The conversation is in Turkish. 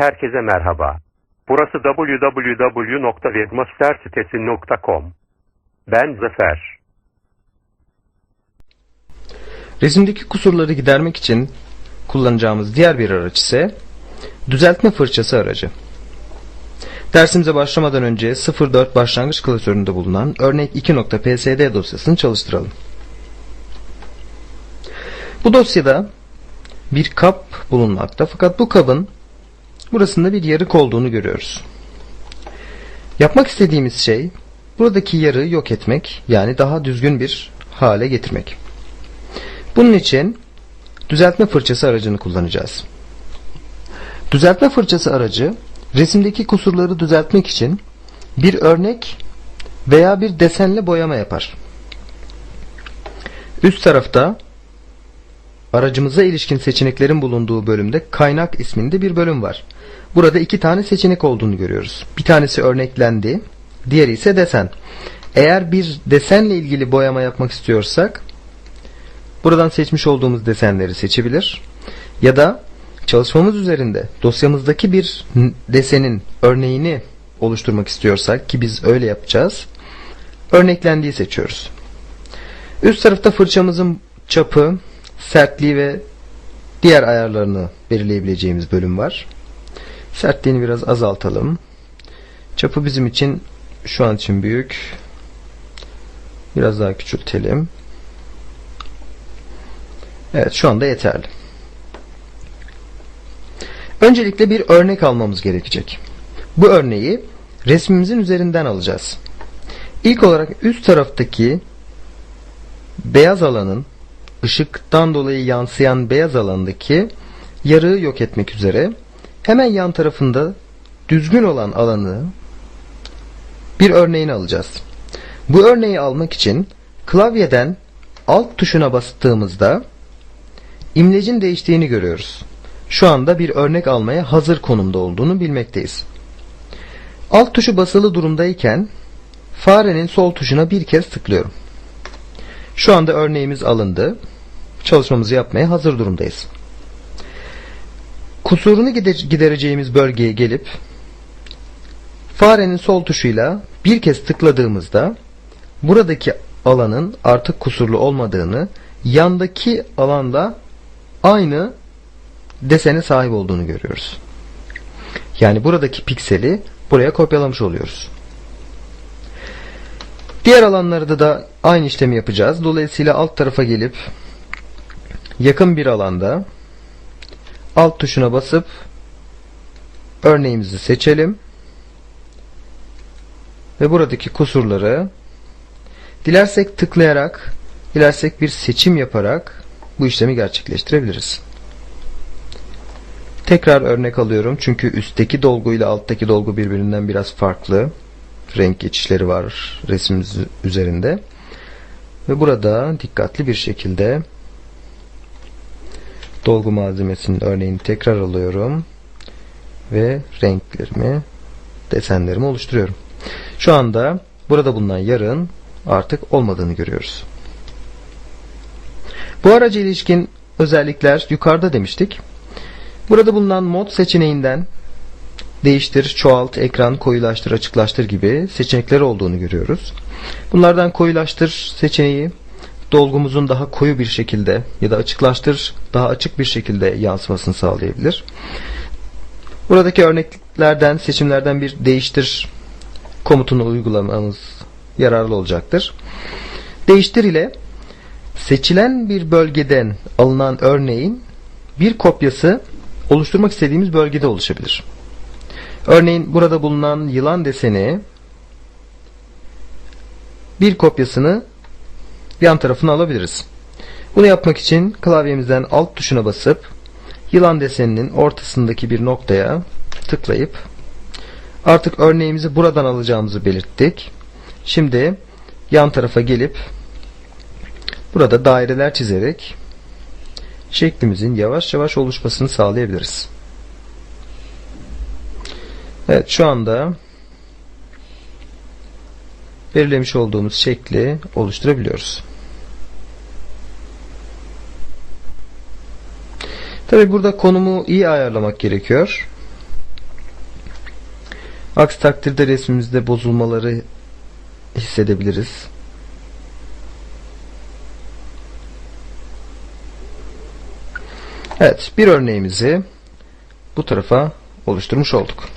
Herkese merhaba. Burası www.webmastersitesi.com. Ben Zafer. Resimdeki kusurları gidermek için kullanacağımız diğer bir araç ise düzeltme fırçası aracı. Dersimize başlamadan önce 04 başlangıç klasöründe bulunan örnek 2.psd dosyasını çalıştıralım. Bu dosyada bir kap bulunmakta fakat bu kabın burasında bir yarık olduğunu görüyoruz. Yapmak istediğimiz şey buradaki yarığı yok etmek yani daha düzgün bir hale getirmek. Bunun için düzeltme fırçası aracını kullanacağız. Düzeltme fırçası aracı resimdeki kusurları düzeltmek için bir örnek veya bir desenle boyama yapar. Üst tarafta aracımıza ilişkin seçeneklerin bulunduğu bölümde kaynak isminde bir bölüm var. Burada iki tane seçenek olduğunu görüyoruz. Bir tanesi örneklendi, diğeri ise desen. Eğer bir desenle ilgili boyama yapmak istiyorsak Buradan seçmiş olduğumuz desenleri seçebilir. Ya da çalışmamız üzerinde dosyamızdaki bir desenin örneğini oluşturmak istiyorsak ki biz öyle yapacağız. Örneklendiği seçiyoruz. Üst tarafta fırçamızın çapı, sertliği ve diğer ayarlarını belirleyebileceğimiz bölüm var. Sertliğini biraz azaltalım. Çapı bizim için şu an için büyük. Biraz daha küçültelim. Evet şu anda yeterli. Öncelikle bir örnek almamız gerekecek. Bu örneği resmimizin üzerinden alacağız. İlk olarak üst taraftaki beyaz alanın ışıktan dolayı yansıyan beyaz alandaki yarığı yok etmek üzere hemen yan tarafında düzgün olan alanı bir örneğini alacağız. Bu örneği almak için klavyeden alt tuşuna bastığımızda İmlecin değiştiğini görüyoruz. Şu anda bir örnek almaya hazır konumda olduğunu bilmekteyiz. Alt tuşu basılı durumdayken farenin sol tuşuna bir kez tıklıyorum. Şu anda örneğimiz alındı. Çalışmamızı yapmaya hazır durumdayız. Kusurunu gidereceğimiz bölgeye gelip farenin sol tuşuyla bir kez tıkladığımızda buradaki alanın artık kusurlu olmadığını yandaki alanda aynı desene sahip olduğunu görüyoruz. Yani buradaki pikseli buraya kopyalamış oluyoruz. Diğer alanlarda da aynı işlemi yapacağız. Dolayısıyla alt tarafa gelip yakın bir alanda alt tuşuna basıp örneğimizi seçelim. Ve buradaki kusurları dilersek tıklayarak, dilersek bir seçim yaparak bu işlemi gerçekleştirebiliriz. Tekrar örnek alıyorum çünkü üstteki dolgu ile alttaki dolgu birbirinden biraz farklı. Renk geçişleri var resmimiz üzerinde. Ve burada dikkatli bir şekilde dolgu malzemesinin örneğini tekrar alıyorum. Ve renklerimi, desenlerimi oluşturuyorum. Şu anda burada bulunan yarın artık olmadığını görüyoruz. Bu araca ilişkin özellikler yukarıda demiştik. Burada bulunan mod seçeneğinden değiştir, çoğalt, ekran, koyulaştır, açıklaştır gibi seçenekler olduğunu görüyoruz. Bunlardan koyulaştır seçeneği dolgumuzun daha koyu bir şekilde ya da açıklaştır daha açık bir şekilde yansımasını sağlayabilir. Buradaki örneklerden, seçimlerden bir değiştir komutunu uygulamamız yararlı olacaktır. Değiştir ile seçilen bir bölgeden alınan örneğin bir kopyası oluşturmak istediğimiz bölgede oluşabilir. Örneğin burada bulunan yılan deseni bir kopyasını yan tarafına alabiliriz. Bunu yapmak için klavyemizden alt tuşuna basıp yılan deseninin ortasındaki bir noktaya tıklayıp artık örneğimizi buradan alacağımızı belirttik. Şimdi yan tarafa gelip Burada daireler çizerek şeklimizin yavaş yavaş oluşmasını sağlayabiliriz. Evet şu anda belirlemiş olduğumuz şekli oluşturabiliyoruz. Tabi burada konumu iyi ayarlamak gerekiyor. Aksi takdirde resmimizde bozulmaları hissedebiliriz. Evet, bir örneğimizi bu tarafa oluşturmuş olduk.